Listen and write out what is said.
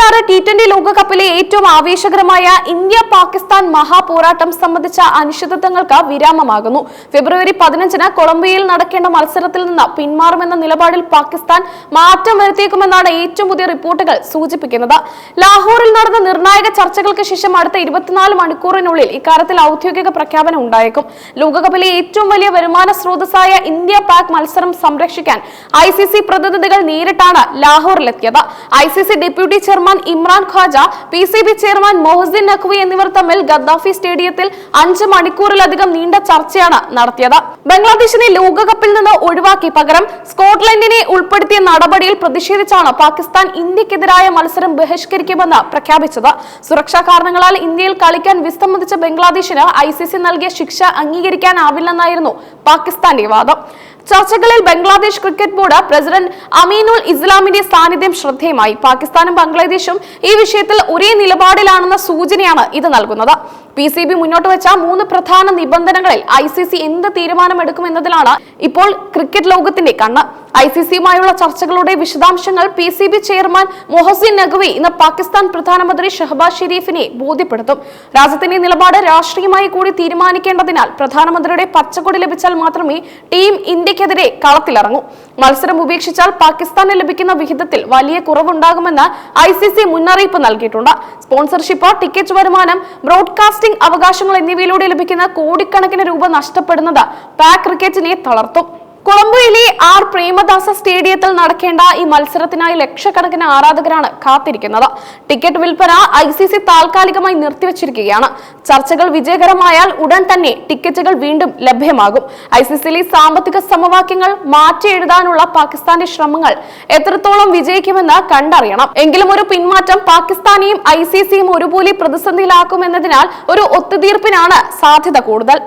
ഇരുപത്തിയാറ് T twenty ലോകകപ്പിലെ ഏറ്റവും ആവേശകരമായ ഇന്ത്യ പാകിസ്ഥാൻ മഹാപോരാട്ടം സംബന്ധിച്ച അനിശ്ചിതത്വങ്ങൾക്ക് വിരാമമാകുന്നു. ഫെബ്രുവരി പതിനഞ്ചിന് കൊളംബിയയിൽ നടക്കേണ്ട മത്സരത്തിൽ നിന്ന് പിന്മാറുമെന്ന നിലപാടിൽ പാകിസ്ഥാൻ മാറ്റം വരുത്തിയേക്കുമെന്നാണ് ഏറ്റവും പുതിയ റിപ്പോർട്ടുകൾ സൂചിപ്പിക്കുന്നത്. ലാഹോറിൽ നടന്ന നിർണായക ചർച്ചകൾക്ക് ശേഷം അടുത്ത ഇരുപത്തിനാല് മണിക്കൂറിനുള്ളിൽ ഇക്കാര്യത്തിൽ ഔദ്യോഗിക പ്രഖ്യാപനം ഉണ്ടായേക്കും. ലോകകപ്പിലെ ഏറ്റവും വലിയ വരുമാന സ്രോതസ്സായ ഇന്ത്യ പാക് മത്സരം സംരക്ഷിക്കാൻ ഐ പ്രതിനിധികൾ നേരിട്ടാണ് ലാഹോറിലെത്തിയത്. I deputy chairman Imran Khawaja P C B chairman Mohsin Naqvi എന്നിവർ തമ്മിൽ ഗദ്ദാഫി സ്റ്റേഡിയത്തിൽ അഞ്ച് മണിക്കൂറിലധികം നീണ്ട ചർച്ചയാണ് നടത്തിയത്. ബംഗ്ലാദേശിനെ ലോകകപ്പിൽ നിന്ന് ഒഴിവാക്കി പകരം സ്കോട്ട്ലൻഡിനെ ഉൾപ്പെടുത്തിയ നടപടിയിൽ പ്രതിഷേധിച്ചാണ് പാകിസ്ഥാൻ ഇന്ത്യക്കെതിരായ മത്സരം ബഹിഷ്കരിക്കുമെന്ന് പ്രഖ്യാപിച്ചത്. സുരക്ഷാ കാരണങ്ങളാൽ ഇന്ത്യയിൽ കളിക്കാൻ വിസമ്മതിച്ച ബംഗ്ലാദേശിന് ഐ സി സി നൽകിയ ശിക്ഷ അംഗീകരിക്കാനാവില്ലെന്നായിരുന്നു പാകിസ്ഥാന്റെ വാദം ചർച്ചകളിൽ Bangladesh cricket board president Aminul ഇസ്ലാമിന്റെ സാന്നിധ്യം ശ്രദ്ധേയമായി. പാകിസ്ഥാനും ബംഗ്ലാദേശും ഈ വിഷയത്തിൽ ഒരേ നിലപാടിലാണെന്ന സൂചനയാണ് ഇത് നൽകുന്നത്. പി സി ബി മുന്നോട്ട് വെച്ച മൂന്ന് പ്രധാന നിബന്ധനകളിൽ ഐ സി സി എന്ത് തീരുമാനമെടുക്കുമെന്നതിലാണ് ഇപ്പോൾ ക്രിക്കറ്റ് ലോകത്തിന്റെ കണ്ണ്. ഐ സി സിയുമായുള്ള ചർച്ചകളുടെ വിശദാംശങ്ങൾ P C B chairman Mohsin Naqvi ഇന്ന് പാകിസ്ഥാൻ പ്രധാനമന്ത്രി ഷഹബാസ് ഷെരീഫിനെ ബോധ്യപ്പെടുത്തും. രാജ്യത്തിന്റെ നിലപാട് രാഷ്ട്രീയമായി കൂടി തീരുമാനിക്കേണ്ടതിനാൽ പ്രധാനമന്ത്രിയുടെ പച്ചക്കൊടി ലഭിച്ചാൽ മാത്രമേ ടീം ഇന്ത്യക്കെതിരെ കളത്തിലിറങ്ങൂ. മത്സരം ഉപേക്ഷിച്ചാൽ പാകിസ്ഥാന് ലഭിക്കുന്ന വിഹിതത്തിൽ വലിയ കുറവുണ്ടാകുമെന്ന് ഐ സി സി മുന്നറിയിപ്പ് നൽകിയിട്ടുണ്ട്. സ്പോൺസർഷിപ്പ് ടിക്കറ്റ് വരുമാനം ബ്രോഡ്കാസ്റ്റിംഗ് അവകാശങ്ങൾ എന്നിവയിലൂടെ ലഭിക്കുന്ന കോടിക്കണക്കിന് രൂപ നഷ്ടപ്പെടുന്നത് പാക് ക്രിക്കറ്റിനെ തളർത്തും. കൊളംബോയിലെ ആർ പ്രേമദാസ സ്റ്റേഡിയത്തിൽ നടക്കേണ്ട ഈ മത്സരത്തിനായി ലക്ഷക്കണക്കിന് ആരാധകരാണ് കാത്തിരിക്കുന്നത്. ടിക്കറ്റ് വിൽപ്പന ഐ സി സി താൽക്കാലികമായി നിർത്തിവച്ചിരിക്കുകയാണ്. ചർച്ചകൾ വിജയകരമായാൽ ഉടൻ തന്നെ ടിക്കറ്റുകൾ വീണ്ടും ലഭ്യമാകും. ഐ സി സിയിലെ സാമ്പത്തിക സമവാക്യങ്ങൾ മാറ്റി എഴുതാനുള്ള പാകിസ്ഥാന്റെ ശ്രമങ്ങൾ എത്രത്തോളം വിജയിക്കുമെന്ന് കണ്ടറിയണം. എങ്കിലും ഒരു പിന്മാറ്റം പാകിസ്ഥാനെയും ഐ സി സിയും ഒരുപോലെ പ്രതിസന്ധിയിലാക്കുമെന്നതിനാൽ ഒരു ഒത്തുതീർപ്പിനാണ് സാധ്യത കൂടുതൽ.